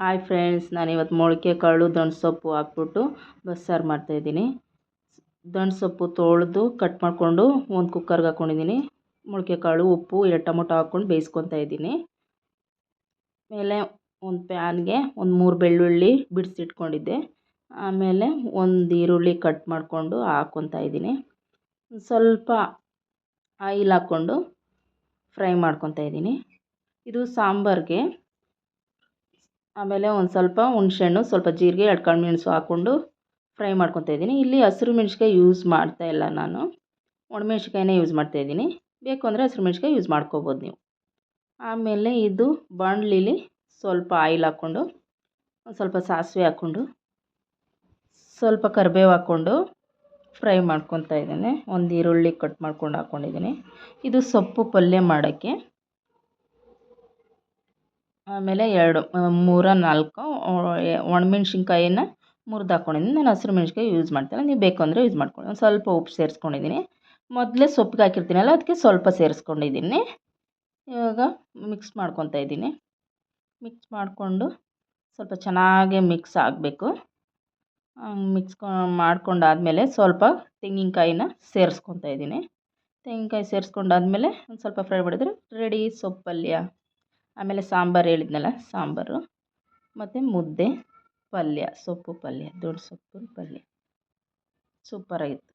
Hi friends ನಾನಿವತ್ತು ಮೊಳಕೆ ಕಾಳು ಸೊಪ್ಪು ಹಾಕ್ಬಿಟ್ಟು ಬಸ್ಸಾರು ಮಾಡ್ತಾಯಿದ್ದೀನಿ. ಸೊಪ್ಪು ತೊಳೆದು ಕಟ್ ಮಾಡಿಕೊಂಡು ಒಂದು ಕುಕ್ಕರ್ಗೆ ಹಾಕ್ಕೊಂಡಿದ್ದೀನಿ ಮೊಳಕೆ ಕಾಳು, ಉಪ್ಪು, ಎರಡು ಟೊಮೊಟೊ ಹಾಕ್ಕೊಂಡು ಬೇಯಿಸ್ಕೊತಾ ಇದ್ದೀನಿ. ಮೇಲೆ ಒಂದು ಪ್ಯಾನ್ಗೆ ಒಂದು ಮೂರು ಬೆಳ್ಳುಳ್ಳಿ ಬಿಡಿಸಿಟ್ಕೊಂಡಿದ್ದೆ. ಆಮೇಲೆ ಒಂದು ಈರುಳ್ಳಿ ಕಟ್ ಮಾಡಿಕೊಂಡು ಹಾಕ್ಕೊತಾ ಇದ್ದೀನಿ. ಸ್ವಲ್ಪ ಆಯಿಲ್ ಹಾಕ್ಕೊಂಡು ಫ್ರೈ ಮಾಡ್ಕೊತಾ ಇದ್ದೀನಿ. ಇದು ಸಾಂಬಾರಿಗೆ ಆಮೇಲೆ ಒಂದು ಸ್ವಲ್ಪ ಹುಣ್ಸೆಹಣ್ಣು, ಸ್ವಲ್ಪ ಜೀರಿಗೆ, ಎರಡು ಕಾಳು ಮೆಣಸು ಹಾಕ್ಕೊಂಡು ಫ್ರೈ ಮಾಡ್ಕೊತಾ ಇದ್ದೀನಿ. ಇಲ್ಲಿ ಹಸಿರು ಮೆಣಸಿಕಾಯಿ ಯೂಸ್ ಮಾಡ್ತಾ ಇಲ್ಲ ನಾನು. ಒಣಮೆಣ್ಸಿಕಾಯಿನೇ ಯೂಸ್ ಮಾಡ್ತಾ ಇದ್ದೀನಿ. ಬೇಕು ಅಂದರೆ ಹಸಿರು ಮೆಣಸಿಕಾಯಿ ಯೂಸ್ ಮಾಡ್ಕೋಬೋದು ನೀವು. ಆಮೇಲೆ ಇದು ಬಾಣಲಿಲಿ ಸ್ವಲ್ಪ ಆಯಿಲ್ ಹಾಕ್ಕೊಂಡು, ಒಂದು ಸ್ವಲ್ಪ ಸಾಸಿವೆ ಹಾಕ್ಕೊಂಡು, ಸ್ವಲ್ಪ ಕರಿಬೇವು ಹಾಕ್ಕೊಂಡು ಫ್ರೈ ಮಾಡ್ಕೊತಾ ಇದ್ದೀನಿ. ಒಂದು ಈರುಳ್ಳಿ ಕಟ್ ಮಾಡ್ಕೊಂಡು ಹಾಕ್ಕೊಂಡಿದ್ದೀನಿ ಇದು ಸೊಪ್ಪು ಪಲ್ಯ ಮಾಡೋಕ್ಕೆ. ಆಮೇಲೆ ಎರಡು ಮೂರ, ನಾಲ್ಕು ಒಣಮೆಣ್ಸಿನ್ಕಾಯಿನ ಮುರಿದು ಹಾಕ್ಕೊಂಡಿದ್ದೀನಿ ನಾನು ಹಸಿರು ಮೆಣ್ಸಿನ್ಕಾಯಿ ಯೂಸ್ ಮಾಡ್ತೀನಿ. ನೀವು ಬೇಕು ಅಂದರೆ ಯೂಸ್ ಮಾಡ್ಕೊಳ್ಳಿ. ಒಂದು ಸ್ವಲ್ಪ ಉಪ್ಪು ಸೇರಿಸ್ಕೊಂಡಿದ್ದೀನಿ ಮೊದಲೇ ಸೊಪ್ಪಿಗೆ ಹಾಕಿರ್ತೀನಲ್ಲ, ಅದಕ್ಕೆ ಸ್ವಲ್ಪ ಸೇರಿಸ್ಕೊಂಡಿದ್ದೀನಿ ಇವಾಗ ಮಿಕ್ಸ್ ಮಾಡ್ಕೊತಾ ಇದ್ದೀನಿ. ಮಿಕ್ಸ್ ಮಾಡಿಕೊಂಡು ಸ್ವಲ್ಪ ಚೆನ್ನಾಗಿ ಮಿಕ್ಸ್ ಆಗಬೇಕು. ಮಿಕ್ಸ್ ಮಾಡ್ಕೊಂಡಾದಮೇಲೆ ಸ್ವಲ್ಪ ತೆಂಗಿನಕಾಯಿನ ಸೇರಿಸ್ಕೊತಾ ಇದ್ದೀನಿ. ತೆಂಗಿನಕಾಯಿ ಸೇರಿಸ್ಕೊಂಡಾದ್ಮೇಲೆ ಒಂದು ಸ್ವಲ್ಪ ಫ್ರೈ ಮಾಡಿದರೆ ರೆಡಿ ಸೊಪ್ಪು ಪಲ್ಯ ಆಮೇಲೆ ಸಾಂಬಾರು ಹೇಳಿದ್ನಲ್ಲ ಸಾಂಬಾರು. ಮತ್ತು ಮುದ್ದೆ ಪಲ್ಯ ಸೊಪ್ಪು ಪಲ್ಯ ದೊಡ್ಡ ಸೊಪ್ಪಿನ ಪಲ್ಯ. ಸೂಪರಾಗಿತ್ತು